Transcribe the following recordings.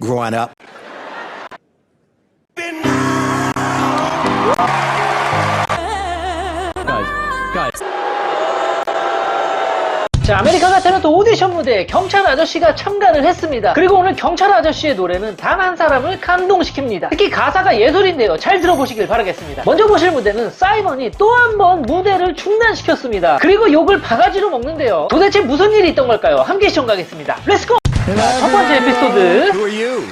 growing up. 자, 아메리카가 탤런트 오디션 무대에 경찰 아저씨가 참가를 했습니다. 그리고 오늘 경찰 아저씨의 노래는 단 한 사람을 감동시킵니다. 특히 가사가 예술인데요. 잘 들어보시길 바라겠습니다. 먼저 보실 무대는 사이먼이 또 한 번 무대를 중단시켰습니다. 그리고 욕을 바가지로 먹는데요. 도대체 무슨 일이 있던 걸까요? 함께 시청 가겠습니다. 렛츠고! 자, 첫 번째 에피소드. Who are you?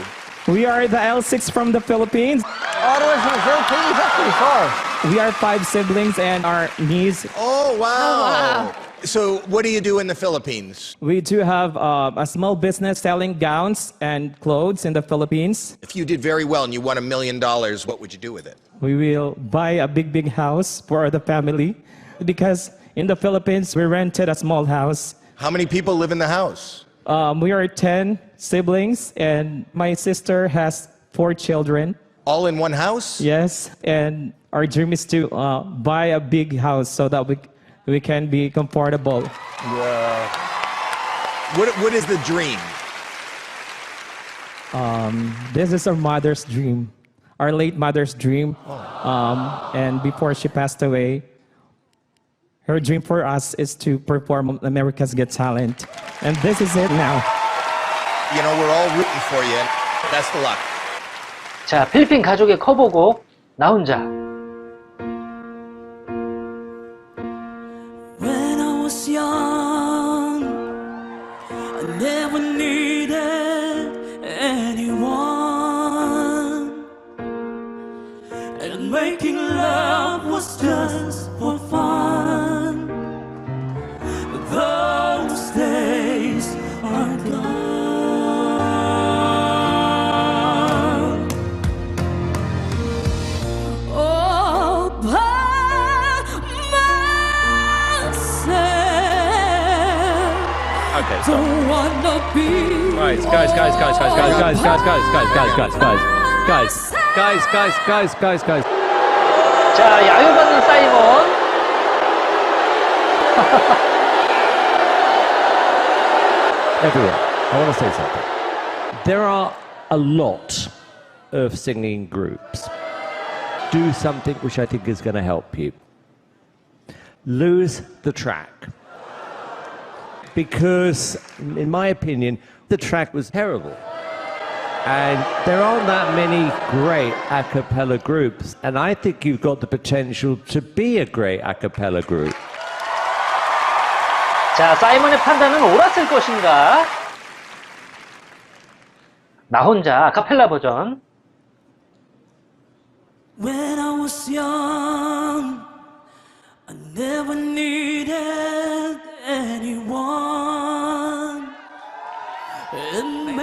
We are the L6 from the Philippines. All the way from the Philippines, that's pretty far. We are five siblings and our niece. Oh, wow. So, what do you do in the Philippines? We do have uh, a small business selling gowns and clothes in the Philippines. If you did very well and you won a million dollars, what would you do with it? We will buy a big, big house for the family because in the Philippines we rented a small house. How many people live in the house? Um, we are 10 siblings and my sister has four children. All in one house? Yes, and our dream is to uh, buy a big house so that we, we can be comfortable. Yeah. What, what is the dream? This is our mother's dream, our late mother's dream. Um, and before she passed away, her dream for us is to perform America's Got Talent. And this is it now. You know, we're all rooting for you. Best of luck. 자, 필리핀 가족의 커버곡, 나 혼자. When I was young, I never needed anyone. And making love was just for Okay, stop. Don't wanna be Guys, guys, guys, guys, guys, guys, guys, guys, guys, guys, guys, guys, guys, guys, guys, guys, guys, guys, guys. 자, 야유받는 사이먼. Everyone, I want to say something. There are a lot of singing groups. Do something which I think is going to help you. Lose the track. Because, in my opinion, the track was terrible. And there aren't that many great a cappella groups. And I think you've got the potential to be a great a cappella group. 자, 사이먼의 판단은 옳았을 것인가? 나 혼자 아카펠라 버전. When I was young, I never needed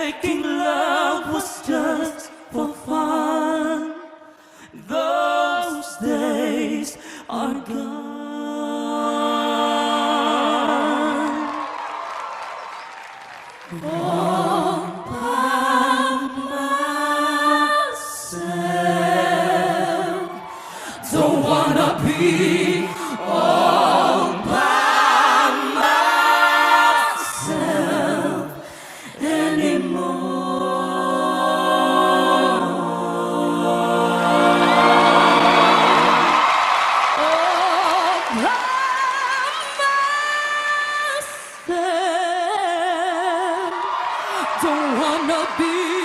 making love was just for fun. Those days are gone. All by myself. Don't wanna be wanna be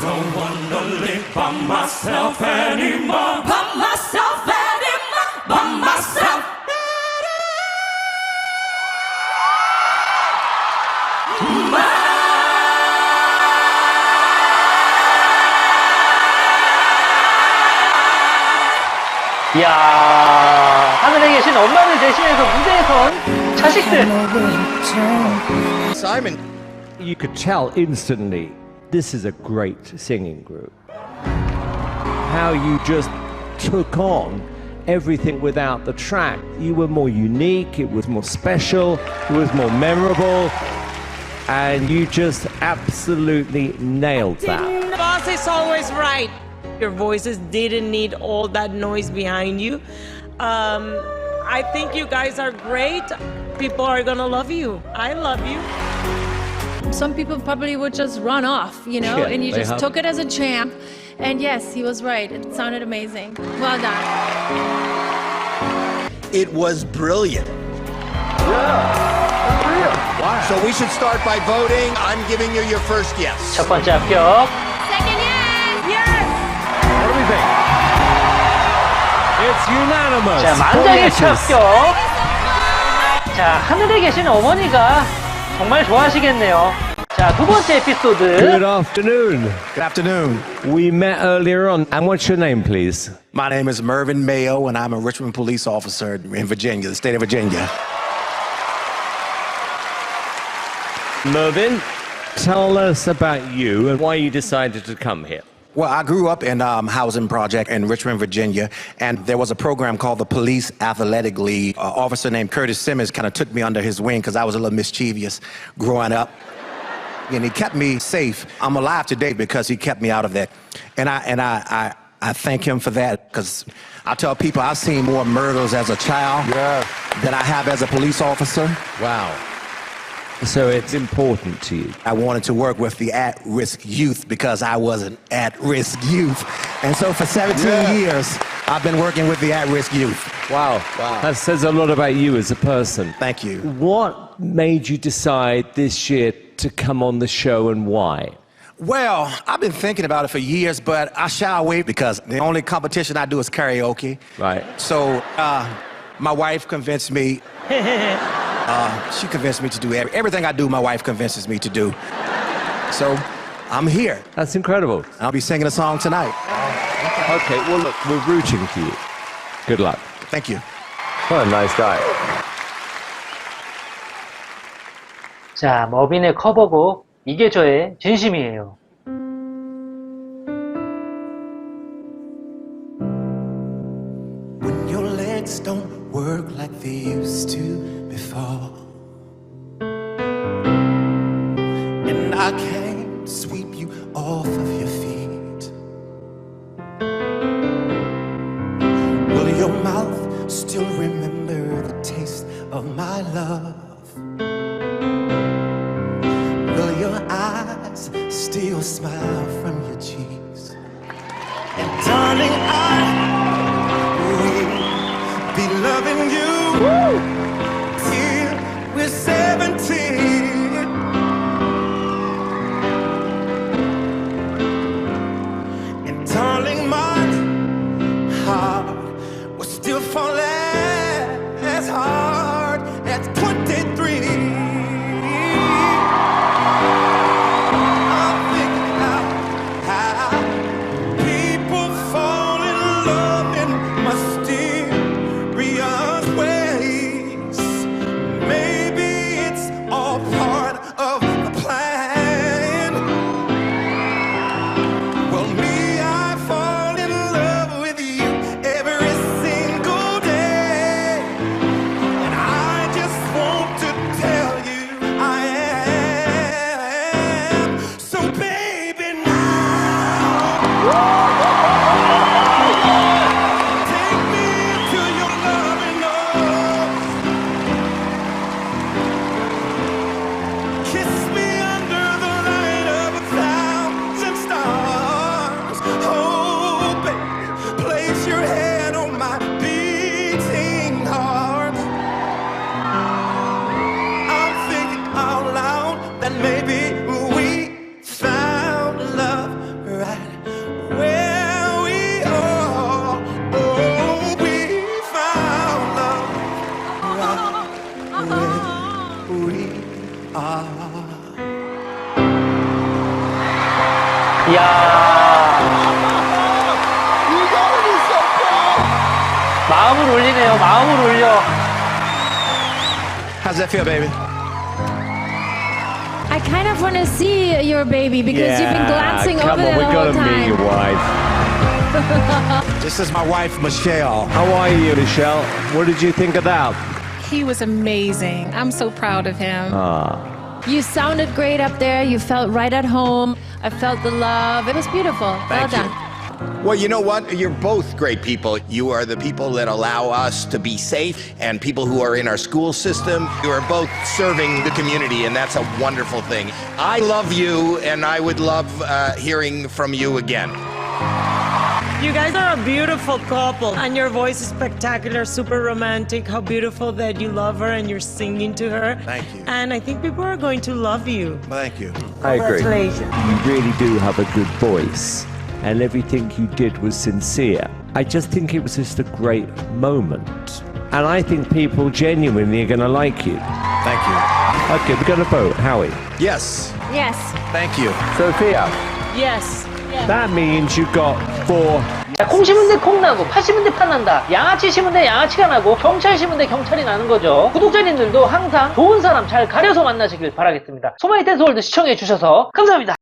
Don't wanna live by myself anymore. By myself anymore. By myself. 이야 하늘에 계신 엄마를 대신해서 무대에선 자식들 Simon, you could tell instantly this is a great singing group. How you just took on everything without the track. You were more unique, it was more special, it was more memorable, and you just absolutely nailed that. The Boss is always right. Your voices didn't need all that noise behind you. Um, I think you guys are great. People are gonna love you. I love you Some people probably would just run off, you know, Yeah, and you they just have- took it as a champ. And yes, he was right. It sounded amazing. Well done. it was brilliant. Wow. So we should start by voting. I'm giving you your first yes. 첫 번째 합격. Second yes! What do we think? It's unanimous. 자, Four 만장의 yeses. 합격. 자, 하늘에 계신 어머니가 정말 좋아하시겠네요. 자, 두 번째 Good 에피소드. afternoon. Good afternoon. We met earlier on. And what's your name, please? My name is Mervyn Mayo, and I'm a Richmond police officer in Virginia, the state of Virginia. Mervyn, tell us about you and why you decided to come here. Well, I grew up in um, housing project in Richmond, Virginia, and there was a program called the Police Athletic League. An officer named Curtis Simmons kind of took me under his wing because I was a little mischievous growing up. And he kept me safe. I'm alive today because he kept me out of that. And I, and I, I, I thank him for that because I tell people I've seen more murders as a child than I have as a police officer. Wow. So it's important to you. I wanted to work with the at risk youth because I was an at risk youth. And so for 17 years, I've been working with the at risk youth. Wow. That says a lot about you as a person. Thank you. What made you decide this year to come on the show and why? Well, I've been thinking about it for years, but I shy away because the only competition I do is karaoke. Right. So uh, my wife convinced me. uh, she convinced me to do every, everything I do. My wife convinces me to do. So I'm here. That's incredible. I'll be singing a song tonight. Okay, well, look, we're rooting for you. Good luck. Thank you. What a nice guy. 자, 머빈의 커버곡. 이게 저의 진심이에요. I can't hard 23. Maybe we found love right where we are. Oh, we found love right where we are. 이야. 마음을 울리네요. 마음을 울려. How's that feel, baby? I kind of want to see your baby because you've been glancing come over on, there we the gotta meet time. your wife. This is my wife, Michelle. How are you, Michelle? What did you think of that? He was amazing. I'm so proud of him. Ah. You sounded great up there. You felt right at home. I felt the love. It was beautiful. Thank well you. Done. Well, you know what? You're both great people. You are the people that allow us to be safe, and people who are in our school system. You are both serving the community, and that's a wonderful thing. I love you, and I would love uh, hearing from you again. You guys are a beautiful couple, and your voice is spectacular, super romantic. How beautiful that you love her and you're singing to her. Thank you. And I think people are going to love you. Thank you. I agree. Congratulations. You really do have a good voice, and everything you did was sincere. I just think it was just a great moment. And I think people genuinely are going to like you. Thank you. Okay, we're going to vote. Howie. Yes. Yes. Thank you. Sophia. Yes. That means you got four. 자, 콩 심은 데 콩 나고, 파 심은 데파 난다. 양아치 심은 데 양아치가 나고, 경찰 심은 데 경찰이 나는 거죠. 구독자님들도 항상 좋은 사람 잘 가려서 만나시길 바라겠습니다. 소마이텐 서울도 시청해 주셔서 감사합니다.